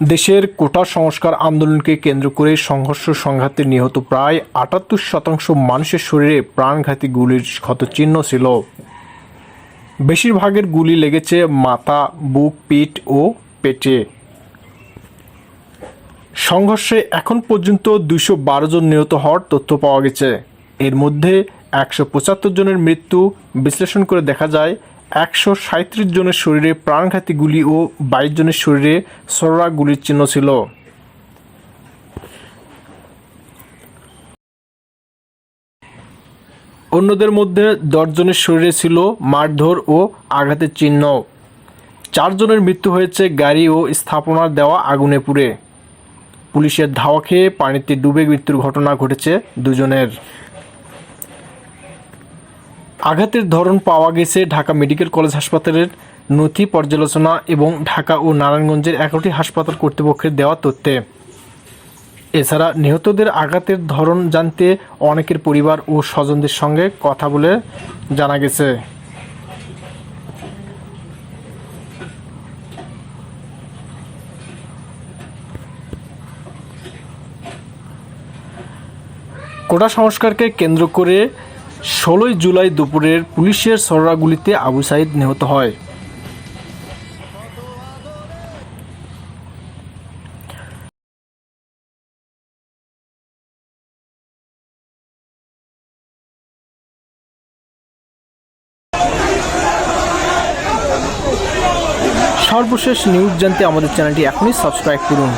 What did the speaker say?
দেশের কোটা সংস্কার আন্দোলনকে কেন্দ্র করে সংঘর্ষ সংঘাতে নিহত প্রায় আটাত্তর শতাংশ মানুষের শরীরে প্রাণঘাতী গুলির ক্ষতচিহ্ন ছিল। বেশিরভাগের গুলি লেগেছে মাথা, বুক, পিঠ ও পেটে। সংঘর্ষে এখন পর্যন্ত দুশো বারো জন নিহত হওয়ার তথ্য পাওয়া গেছে। এর মধ্যে একশো পঁচাত্তর জনের মৃত্যু বিশ্লেষণ করে দেখা যায় একশো সাঁত্রিশ জনের শরীরে প্রাণঘাতী গুলি ও বাইশ জনের শরীরে সররা গুলির চিহ্ন ছিল। অন্যদের মধ্যে দশজনের শরীরে ছিল মারধর ও আঘাতের চিহ্ন। চারজনের মৃত্যু হয়েছে গাড়ি ও স্থাপনার দেওয়া আগুনে পুড়ে। পুলিশের ধাওয়া খেয়ে পানিতে ডুবে মৃত্যুর ঘটনা ঘটেছে দুজনের। আঘাতের ধরন পাওয়া গেছে ঢাকা মেডিকেল কলেজ হাসপাতালের নথি পর্যালোচনা এবং ঢাকা ও নারায়ণগঞ্জের এগারোটি হাসপাতাল কর্তৃপক্ষের দেওয়া তথ্যে। এছাড়া নিহতদের আঘাতের ধরন জানতে অনেকের পরিবার ও স্বজনদের সঙ্গে কথা বলে জানা গেছে। কোটা সংস্কারকে কেন্দ্র করে ষোলোই জুলাই দুপুরের পুলিশের সররাগুলিতে আবু সাইদ নিহত হয়। সর্বশেষ নিউজ জানতে আমাদের চ্যানেলটি এখনই সাবস্ক্রাইব করুন।